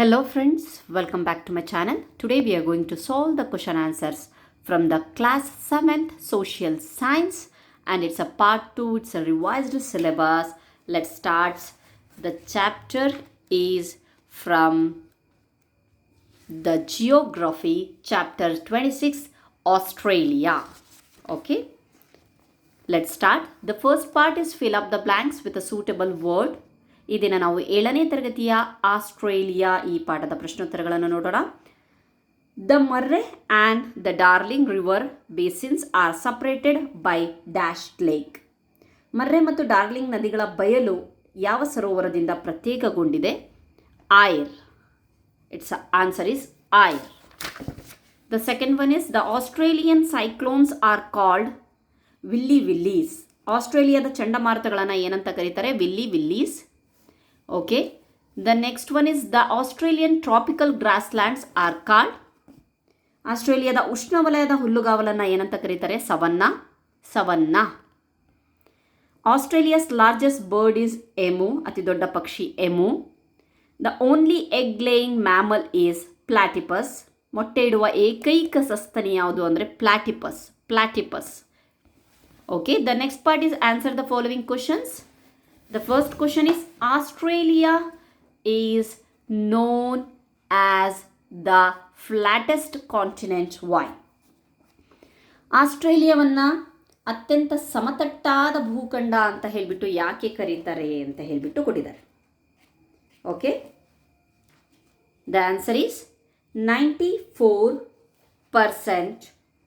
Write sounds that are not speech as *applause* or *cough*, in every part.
Hello friends, welcome back to my channel. Today we are going to solve the question answers from the class 7th social science and it's a part 2, it's a revised syllabus. Let's start. The chapter is from the geography chapter 26 Australia. Okay. Let's start. The first part is fill up the blanks with a suitable word ಈ ದಿನ ನಾವು ಏಳನೇ ತರಗತಿಯ Australia ಈ ಪಾಠದ ಪ್ರಶ್ನೋತ್ತರಗಳನ್ನು ನೋಡೋಣ. The Murray and the Darling river basins are separated by dash lake Murray ಮತ್ತು Darling ನದಿಗಳ ಬಯಲು ಯಾವ ಸರೋವರದಿಂದ ಪ್ರತ್ಯೇಕಗೊಂಡಿದೆ? Eyre its answer is Eyre the second one is the Australian cyclones are called willy willies ಆಸ್ಟ್ರೇಲಿಯಾದ ಚಂಡಮಾರುತಗಳನ್ನು ಏನಂತ ಕರೀತಾರೆ? Willy willies okay the next one is the Australian tropical grasslands are called ಆಸ್ಟ್ರೇಲಿಯಾದ ಉಷ್ಣವಲಯದ ಹುಲ್ಲುಗಾವಲನ್ನು ಏನಂತ ಕರೀತಾರೆ? Savanna savanna Australia's largest bird is emu ಅತಿ ದೊಡ್ಡ ಪಕ್ಷಿ emu the only egg laying mammal is platypus ಮೊಟ್ಟೆ ಇಡುವ ಏಕೈಕ ಸಸ್ತನಿ ಯಾವುದು ಅಂದರೆ platypus platypus okay the next part is answer the following questions. The first question is Australia is known as the flattest continent. Why? ಆಸ್ಟ್ರೇಲಿಯಾವನ್ನು ಅತ್ಯಂತ ಸಮತಟ್ಟಾದ ಭೂಖಂಡ ಅಂತ ಹೇಳಿಬಿಟ್ಟು ಯಾಕೆ ಕರೀತಾರೆ ಅಂತ ಹೇಳಿಬಿಟ್ಟು ಕೊಟ್ಟಿದ್ದಾರೆ okay the answer is ninety four percent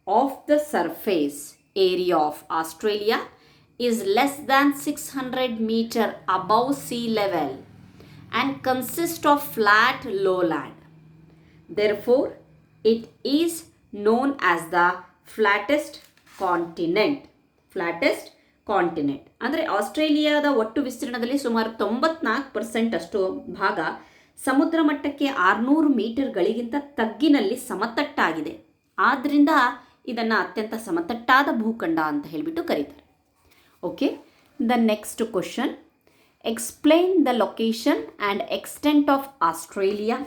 of the surface area of Australia is less than 600 meter above sea level and consists of flat lowland. Therefore, it is known as the flattest continent. Flattest continent ಅಂದರೆ ಆಸ್ಟ್ರೇಲಿಯಾದ ಒಟ್ಟು ವಿಸ್ತೀರ್ಣದಲ್ಲಿ ಸುಮಾರು ತೊಂಬತ್ನಾಲ್ಕು percent ಅಷ್ಟು ಭಾಗ ಸಮುದ್ರ ಮಟ್ಟಕ್ಕೆ ಆರುನೂರು ಮೀಟರ್ಗಳಿಗಿಂತ ತಗ್ಗಿನಲ್ಲಿ ಸಮತಟ್ಟಾಗಿದೆ ಆದ್ದರಿಂದ ಇದನ್ನು ಅತ್ಯಂತ ಸಮತಟ್ಟಾದ ಭೂಖಂಡ ಅಂತ ಹೇಳಿಬಿಟ್ಟು ಕರೀತಾರೆ okay the next question explain the location and extent of Australia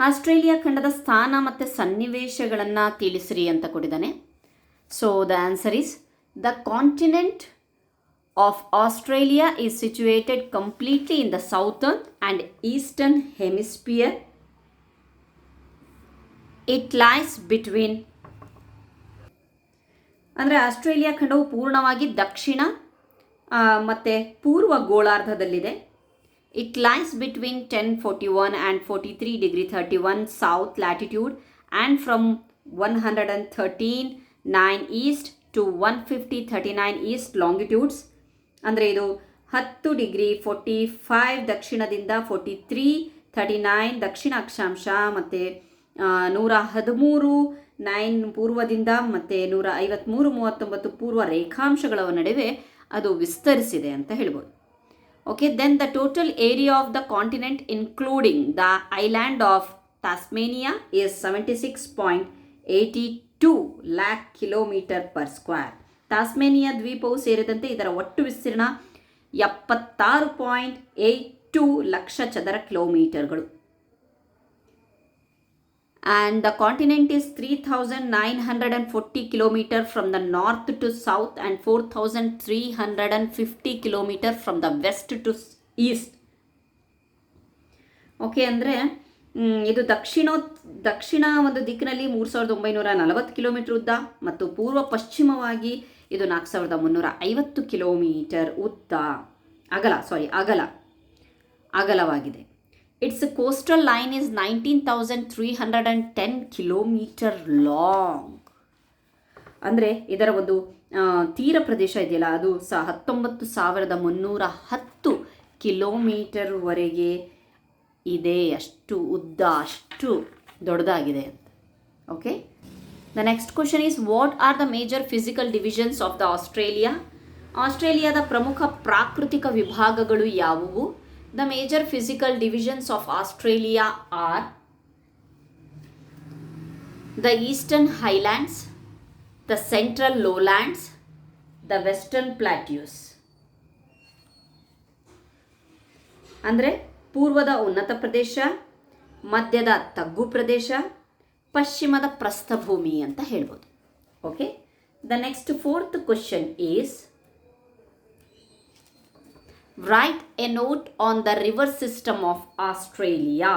Australia ಖಂಡದ ಸ್ಥಾನ ಮತ್ತು ಸನ್ನಿವೇಶಗಳನ್ನು ತಿಳಿಸ್ರಿ ಅಂತ ಕೊಟ್ಟಿದ್ದಾನೆ. So the answer is the continent of Australia is situated completely in the southern and eastern hemisphere it lies between ಅಂದರೆ Australia ಖಂಡವು ಪೂರ್ಣವಾಗಿ ದಕ್ಷಿಣ ಮತ್ತು ಪೂರ್ವ ಗೋಳಾರ್ಧದಲ್ಲಿದೆ. It lines between ten forty one and forty three degree thirty one south latitude and from one hundred and thirteen nine east to one fifty thirty nine east longitudes ಅಂದರೆ ಇದು ಹತ್ತು degree forty five ದಕ್ಷಿಣದಿಂದ forty three thirty nine ದಕ್ಷಿಣ ಅಕ್ಷಾಂಶ ಮತ್ತು ನೂರ ಹದಿಮೂರು nine ಪೂರ್ವದಿಂದ ಮತ್ತು ನೂರ ಐವತ್ತ್ಮೂರು ಮೂವತ್ತೊಂಬತ್ತು ಪೂರ್ವ ರೇಖಾಂಶಗಳ ನಡುವೆ ಅದು ವಿಸ್ತರಿಸಿದೆ ಅಂತ ಹೇಳ್ಬೋದು. Okay then the total area of the continent including the island of Tasmania is seventy six point eighty two lakh kilometre per square Tasmania ದ್ವೀಪವು ಸೇರಿದಂತೆ ಇದರ ಒಟ್ಟು ವಿಸ್ತೀರ್ಣ ಎಪ್ಪತ್ತಾರು ಪಾಯಿಂಟ್ ಏಯ್ಟ್ ಟೂ ಲಕ್ಷ ಚದರ ಕಿಲೋಮೀಟರ್ಗಳು and the continent is 3940 kilometer from the north to south and 4350 kilometer from the west to east. ಓಕೆ ಅಂದರೆ ಇದು ದಕ್ಷಿಣ ದಕ್ಷಿಣ ಒಂದು ದಿಕ್ಕಿನಲ್ಲಿ ಮೂರು ಸಾವಿರದ ಒಂಬೈನೂರ ನಲವತ್ತು ಕಿಲೋಮೀಟರ್ ಉದ್ದ ಮತ್ತು ಪೂರ್ವ ಪಶ್ಚಿಮವಾಗಿ ಇದು ನಾಲ್ಕು ಸಾವಿರದ ಮುನ್ನೂರ ಐವತ್ತು ಕಿಲೋಮೀಟರ್ ಉದ್ದ. ಅಗಲ ಸಾರಿ ಅಗಲ. ಅಗಲವಾಗಿದೆ. Its coastal line is nineteen thousand three hundred and ten kilometre long ಅಂದರೆ ಇದರ ಒಂದು ತೀರ ಪ್ರದೇಶ ಇದೆಯಲ್ಲ, ಅದು ಸ ಹತ್ತೊಂಬತ್ತು ಸಾವಿರದ ಮುನ್ನೂರ ಹತ್ತು ಕಿಲೋಮೀಟರ್ವರೆಗೆ ಇದೆ. ಅಷ್ಟು ಉದ್ದ, ಅಷ್ಟು ದೊಡ್ಡದಾಗಿದೆ. ಅಂತ okay the next question is what are the major physical divisions of the Australia ಆಸ್ಟ್ರೇಲಿಯಾದ ಪ್ರಮುಖ ಪ್ರಾಕೃತಿಕ ವಿಭಾಗಗಳು ಯಾವುವು? The major physical divisions of Australia are the eastern highlands, the central lowlands, the western plateaus. ಅಂದರೆ ಪೂರ್ವದ ಉನ್ನತ ಪ್ರದೇಶ ಮಧ್ಯದ ತಗ್ಗು ಪ್ರದೇಶ ಪಶ್ಚಿಮದ ಪ್ರಸ್ಥಭೂಮಿ ಅಂತ ಹೇಳ್ಬೋದು okay the next fourth question is write a note on the river system of Australia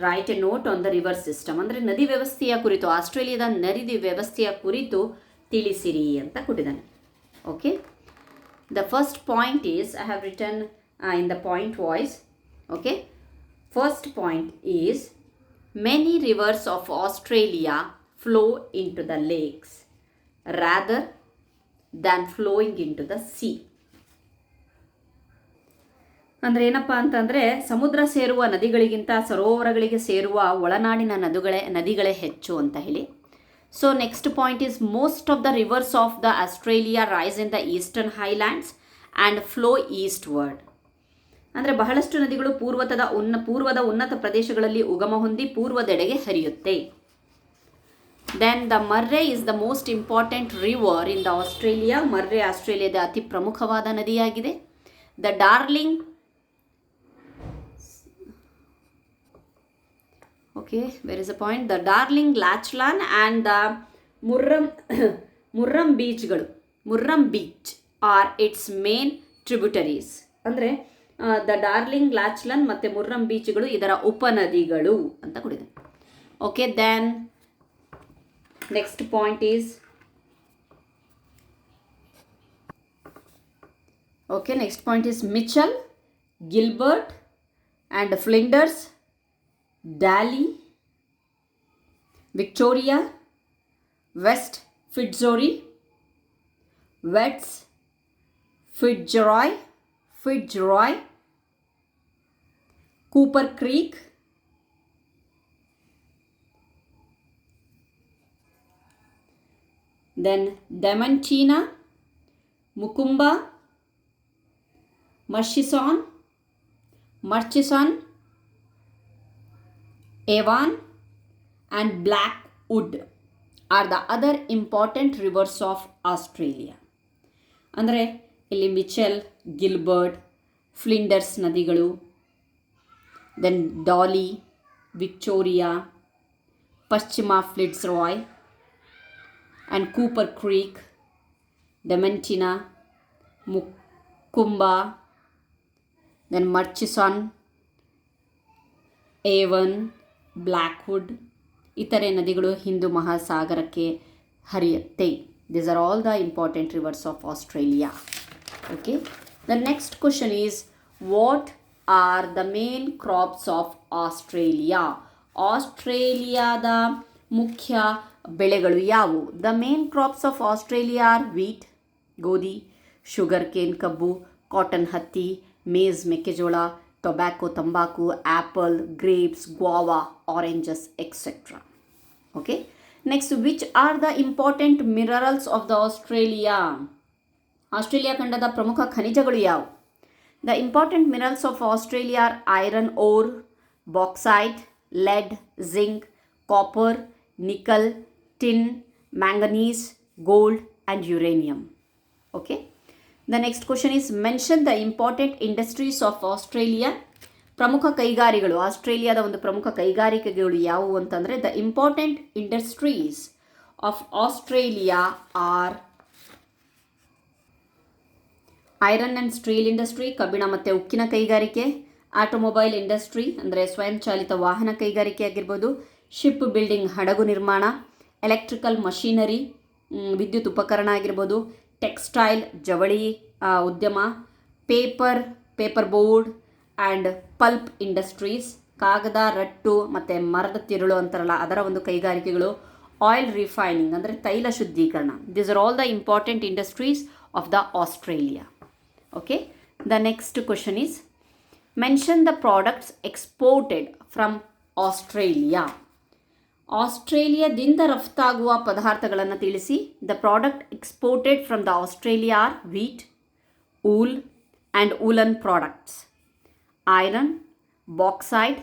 write a note on the river system ಅಂದರೆ ನದಿ ವ್ಯವಸ್ಥೆಯ ಕುರಿತು, ಆಸ್ಟ್ರೇಲಿಯಾದ ನದಿ ವ್ಯವಸ್ಥೆಯ ಕುರಿತು ತಿಳಿಸಿರಿ ಅಂತ ಕೊಟ್ಟಿದ್ದಾನೆ. Okay the first point is I have written in the point wise okay first point is many rivers of Australia flow into the lakes rather than flowing into the sea ಅಂದರೆ ಏನಪ್ಪ ಅಂತಂದರೆ ಸಮುದ್ರ ಸೇರುವ ನದಿಗಳಿಗಿಂತ ಸರೋವರಗಳಿಗೆ ಸೇರುವ ಒಳನಾಡಿನ ನದಿಗಳೇ ನದಿಗಳೇ ಹೆಚ್ಚು ಅಂತ ಹೇಳಿ. So next point is most of the rivers of the Australia rise in the eastern highlands and flow eastward ಅಂದರೆ ಬಹಳಷ್ಟು ನದಿಗಳು ಪೂರ್ವತದ ಉನ್ನ, ಪೂರ್ವದ ಉನ್ನತ ಪ್ರದೇಶಗಳಲ್ಲಿ ಉಗಮ ಹೊಂದಿ ಪೂರ್ವದೆಡೆಗೆ ಹರಿಯುತ್ತೆ. Then the Murray is the most important river in the Australia Murray ಆಸ್ಟ್ರೇಲಿಯಾದ ಅತಿ ಪ್ರಮುಖವಾದ ನದಿಯಾಗಿದೆ. The Darling okay, where is the point? The darling lachlan and the murram *coughs* murram ಬೀಚ್ಗಳು Murrumbidgee are its main tributaries ಅಂದರೆ the Darling Lachlan ಮತ್ತು ಮುರ್ರಂ ಬೀಚ್ಗಳು ಇದರ ಉಪನದಿಗಳು ಅಂತ ಕೊಡಿದೆ. Okay then next point is okay next point is Mitchell Gilbert and Flinders Daly Victoria west Fitzroy vets Fitzroy Fitzroy Cooper Creek then Diamantina Mukumba Murchison Murchison Avon and Blackwood are the other important rivers of Australia ಅಂದರೆ ಇಲ್ಲಿ Mitchell Gilbert ಫ್ಲಿಂಡರ್ಸ್ ನದಿಗಳು then Daly Victoria ಪಶ್ಚಿಮ Fitzroy and Cooper Creek Diamantina Mukumba then Murchison Avon Blackwood ಇತರೆ ನದಿಗಳು ಹಿಂದೂ ಮಹಾಸಾಗರಕ್ಕೆ ಹರಿಯುತ್ತೆ. These are all the important rivers of Australia okay the next question is what are the main crops of Australia ಆಸ್ಟ್ರೇಲಿಯಾದ ಮುಖ್ಯ ಬೆಳೆಗಳು ಯಾವುವು? The main crops of Australia are wheat ಗೋಧಿ sugar cane ಕಬ್ಬು cotton ಹತ್ತಿ ಮೇಜ್ ಮೆಕ್ಕೆಜೋಳ tobacco ತಂಬಾಕು apple grapes guava oranges etcetera okay next which are the important minerals of the Australia Australia ಖಂಡದ ಪ್ರಮುಖ ಖನಿಜಗಳು ಯಾವುವು the important minerals of Australia are iron ore bauxite lead zinc copper nickel tin manganese gold and uranium okay the next question is mention the important industries of Australia ಪ್ರಮುಖ ಕೈಗಾರಿಗಳು, ಆಸ್ಟ್ರೇಲಿಯಾದ ಒಂದು ಪ್ರಮುಖ ಕೈಗಾರಿಕೆಗಳು ಯಾವುವು ಅಂತಂದರೆ the important industries of Australia are iron and steel industry ಕಬ್ಬಿಣ ಮತ್ತು ಉಕ್ಕಿನ ಕೈಗಾರಿಕೆ ಆಟೋಮೊಬೈಲ್ ಇಂಡಸ್ಟ್ರಿ ಅಂದರೆ ಸ್ವಯಂಚಾಲಿತ ವಾಹನ ಕೈಗಾರಿಕೆ ಆಗಿರ್ಬೋದು ಶಿಪ್ ಬಿಲ್ಡಿಂಗ್ ಹಡಗು ನಿರ್ಮಾಣ ಎಲೆಕ್ಟ್ರಿಕಲ್ ಮಷೀನರಿ ವಿದ್ಯುತ್ ಉಪಕರಣ ಆಗಿರ್ಬೋದು ಟೆಕ್ಸ್ಟೈಲ್, ಜವಳಿ ಉದ್ಯಮ, paper paper board and pulp industries, ಕಾಗದ, ರಟ್ಟು ಮತ್ತು ಮರದ ತಿರುಳು ಅಂತಾರಲ್ಲ, ಅದರ ಒಂದು ಕೈಗಾರಿಕೆಗಳು. ಆಯಿಲ್ ರಿಫೈನಿಂಗ್ ಅಂದರೆ ತೈಲ ಶುದ್ಧೀಕರಣ. These are all the important industries of the Australia okay the next question is mention the products exported from Australia ಆಸ್ಟ್ರೇಲಿಯಾದಿಂದ ರಫ್ತಾಗುವ ಪದಾರ್ಥಗಳನ್ನು ತಿಳಿಸಿ. The product exported from the Australia are wheat wool and woollen products iron bauxite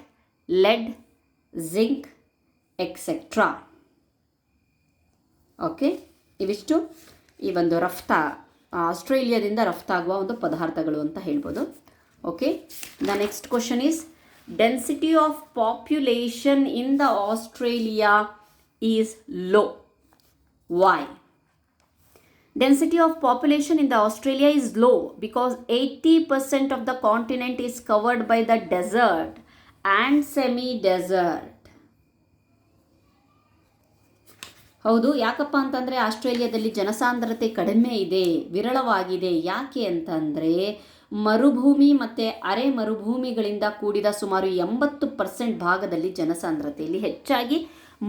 lead zinc etcetera okay ಇವಿಷ್ಟು ಈ ಒಂದು ರಫ್ತಾ, ಆಸ್ಟ್ರೇಲಿಯಾದಿಂದ ರಫ್ತಾಗುವ ಒಂದು ಪದಾರ್ಥಗಳು ಅಂತ ಹೇಳ್ಬೋದು. Okay the next question is density of population in the Australia is low. Why? Density of population in the Australia is low because 80% of the continent is covered by the desert and semi-desert. ಹೌದು ಯಾಕಪ್ಪ ಅಂತಂದರೆ ಆಸ್ಟ್ರೇಲಿಯಾದಲ್ಲಿ ಜನಸಾಂದ್ರತೆ ಕಡಿಮೆ ಇದೆ ವಿರಳವಾಗಿದೆ ಯಾಕೆ ಅಂತಂದರೆ ಮರುಭೂಮಿ ಮತ್ತು ಅರೆ ಮರುಭೂಮಿಗಳಿಂದ ಕೂಡಿದ ಸುಮಾರು ಎಂಬತ್ತು ಪರ್ಸೆಂಟ್ ಭಾಗದಲ್ಲಿ ಜನಸಾಂದ್ರತೆ ಇಲ್ಲಿ ಹೆಚ್ಚಾಗಿ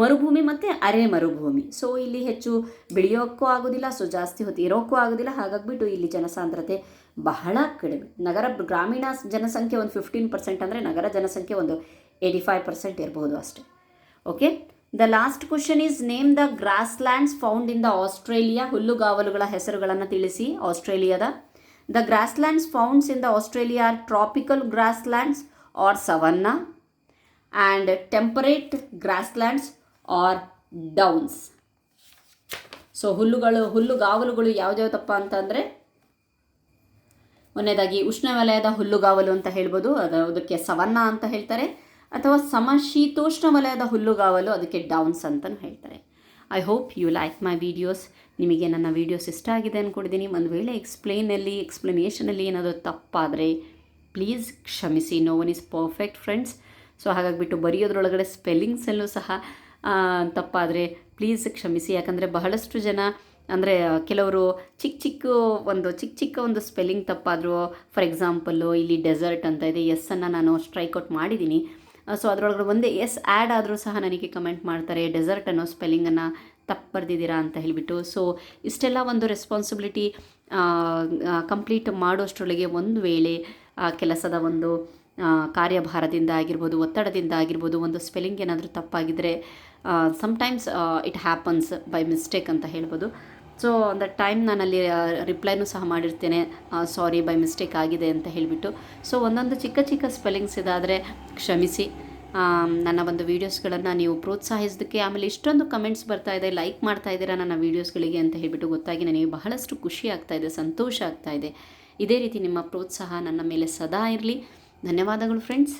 ಮರುಭೂಮಿ ಮತ್ತು ಅರೆ ಮರುಭೂಮಿ. ಸೊ ಇಲ್ಲಿ ಹೆಚ್ಚು ಬೆಳೆಯೋಕ್ಕೂ ಆಗೋದಿಲ್ಲ ಸೊ ಜಾಸ್ತಿ ಹೊತ್ತು ಇರೋಕ್ಕೂ ಆಗೋದಿಲ್ಲ. ಹಾಗಾಗ್ಬಿಟ್ಟು ಇಲ್ಲಿ ಜನಸಾಂದ್ರತೆ ಬಹಳ ಕಡಿಮೆ. ನಗರ ಗ್ರಾಮೀಣ ಜನಸಂಖ್ಯೆ ಒಂದು ಫಿಫ್ಟೀನ್ ಪರ್ಸೆಂಟ್ ಅಂದರೆ ನಗರ ಜನಸಂಖ್ಯೆ ಒಂದು ಏಯ್ಟಿ ಫೈವ್ ಪರ್ಸೆಂಟ್ ಇರಬಹುದು ಅಷ್ಟೇ. Okay the last question is name the grasslands found in the Australia ಹುಲ್ಲುಗಾವಲುಗಳ ಹೆಸರುಗಳನ್ನು ತಿಳಿಸಿ. ಆಸ್ಟ್ರೇಲಿಯಾದ the grasslands found founds the Australia Australia are tropical grasslands are temperate and temperate downs. So ಹುಲ್ಲುಗಳು ಹುಲ್ಲುಗಾವಲುಗಳು ಯಾವ್ದ್ಯಾವ್ದಪ್ಪ ಅಂತಂದರೆ, ಒಂದನೇದಾಗಿ ಉಷ್ಣವಲಯದ ಹುಲ್ಲುಗಾವಲು ಅಂತ ಹೇಳ್ಬೋದು. ಅದು ಅದಕ್ಕೆ ಸವನ್ನ ಅಂತ ಹೇಳ್ತಾರೆ. ಅಥವಾ ಸಮಶೀತೋಷ್ಣ ವಲಯದ ಹುಲ್ಲುಗಾವಲು, ಅದಕ್ಕೆ ಡೌನ್ಸ್ ಅಂತಲೂ ಹೇಳ್ತಾರೆ. I hope you like my videos ನಿಮಗೆ ನನ್ನ ವೀಡಿಯೋಸ್ ಇಷ್ಟ ಆಗಿದೆ ಅಂದ್ಕೊಂಡಿದ್ದೀನಿ ಒಂದು ವೇಳೆ ಎಕ್ಸ್ಪ್ಲೇನಲ್ಲಿ ಎಕ್ಸ್ಪ್ಲನೇಷನಲ್ಲಿ ಏನಾದರೂ ತಪ್ಪಾದರೆ ಪ್ಲೀಸ್ ಕ್ಷಮಿಸಿ. No one is perfect friends so ಹಾಗಾಗಿಬಿಟ್ಟು ಬರೆಯೋದ್ರೊಳಗಡೆ ಸ್ಪೆಲ್ಲಿಂಗ್ಸಲ್ಲೂ ಸಹ ತಪ್ಪಾದರೆ ಪ್ಲೀಸ್ ಕ್ಷಮಿಸಿ. ಯಾಕಂದರೆ ಬಹಳಷ್ಟು ಜನ, ಅಂದರೆ ಕೆಲವರು ಚಿಕ್ಕ ಚಿಕ್ಕ ಒಂದು ಚಿಕ್ಕ ಚಿಕ್ಕ ಒಂದು ಸ್ಪೆಲ್ಲಿಂಗ್ ತಪ್ಪಾದರೂ ಫಾರ್ ಎಕ್ಸಾಂಪಲ್ಲು ಇಲ್ಲಿ ಡೆಸರ್ಟ್ ಅಂತ ಇದೆ. ಎಸ್ಸನ್ನು ನಾನು ಸ್ಟ್ರೈಕ್ ಔಟ್ ಮಾಡಿದ್ದೀನಿ. ಸೊ ಅದರೊಳಗಡೆ ಒಂದೇ ಎಸ್ ಆ್ಯಡ್ ಆದರೂ ಸಹ ನನಗೆ ಕಮೆಂಟ್ ಮಾಡ್ತಾರೆ ಡೆಸರ್ಟ್ ಅನ್ನೋ ಸ್ಪೆಲ್ಲಿಂಗನ್ನು ತಪ್ಪು ಬರೆದಿದ್ದೀರಾ ಅಂತ ಹೇಳಿಬಿಟ್ಟು. ಸೊ ಇಷ್ಟೆಲ್ಲ ಒಂದು ರೆಸ್ಪಾನ್ಸಿಬಿಲಿಟಿ ಕಂಪ್ಲೀಟ್ ಮಾಡೋಷ್ಟರೊಳಗೆ ಒಂದು ವೇಳೆ ಕೆಲಸದ ಒಂದು ಕಾರ್ಯಭಾರದಿಂದ ಆಗಿರ್ಬೋದು, ಒತ್ತಡದಿಂದ ಆಗಿರ್ಬೋದು, ಒಂದು ಸ್ಪೆಲ್ಲಿಂಗ್ ಏನಾದರೂ ತಪ್ಪಾಗಿದ್ದರೆ sometimes it happens by mistake ಅಂತ ಹೇಳ್ಬೋದು. ಸೊ ದ ಟೈಮ್ ನಾನಲ್ಲಿ ರಿಪ್ಲೈನೂ ಸಹ ಮಾಡಿರ್ತೇನೆ. ಸಾರಿ ಬೈ ಮಿಸ್ಟೇಕ್ ಆಗಿದೆ ಅಂತ ಹೇಳಿಬಿಟ್ಟು. ಸೊ ಒಂದೊಂದು ಚಿಕ್ಕ ಚಿಕ್ಕ ಸ್ಪೆಲ್ಲಿಂಗ್ಸ್ ಇದಾದರೆ ಕ್ಷಮಿಸಿ. ನನ್ನ ಒಂದು ವೀಡಿಯೋಸ್ಗಳನ್ನು ನೀವು ಪ್ರೋತ್ಸಾಹಿಸೋದಕ್ಕೆ ಆಮೇಲೆ ಇಷ್ಟೊಂದು ಕಮೆಂಟ್ಸ್ ಬರ್ತಾ ಇದೆ ಲೈಕ್ ಮಾಡ್ತಾ ಇದ್ದೀರಾ ನನ್ನ ವೀಡಿಯೋಸ್ಗಳಿಗೆ ಅಂತ ಹೇಳಿಬಿಟ್ಟು ಗೊತ್ತಾಗಿ ನನಗೆ ಬಹಳಷ್ಟು ಖುಷಿ ಆಗ್ತಾ ಇದೆ, ಸಂತೋಷ ಆಗ್ತಾ ಇದೆ. ಇದೇ ರೀತಿ ನಿಮ್ಮ ಪ್ರೋತ್ಸಾಹ ನನ್ನ ಮೇಲೆ ಸದಾ ಇರಲಿ. ಧನ್ಯವಾದಗಳು ಫ್ರೆಂಡ್ಸ್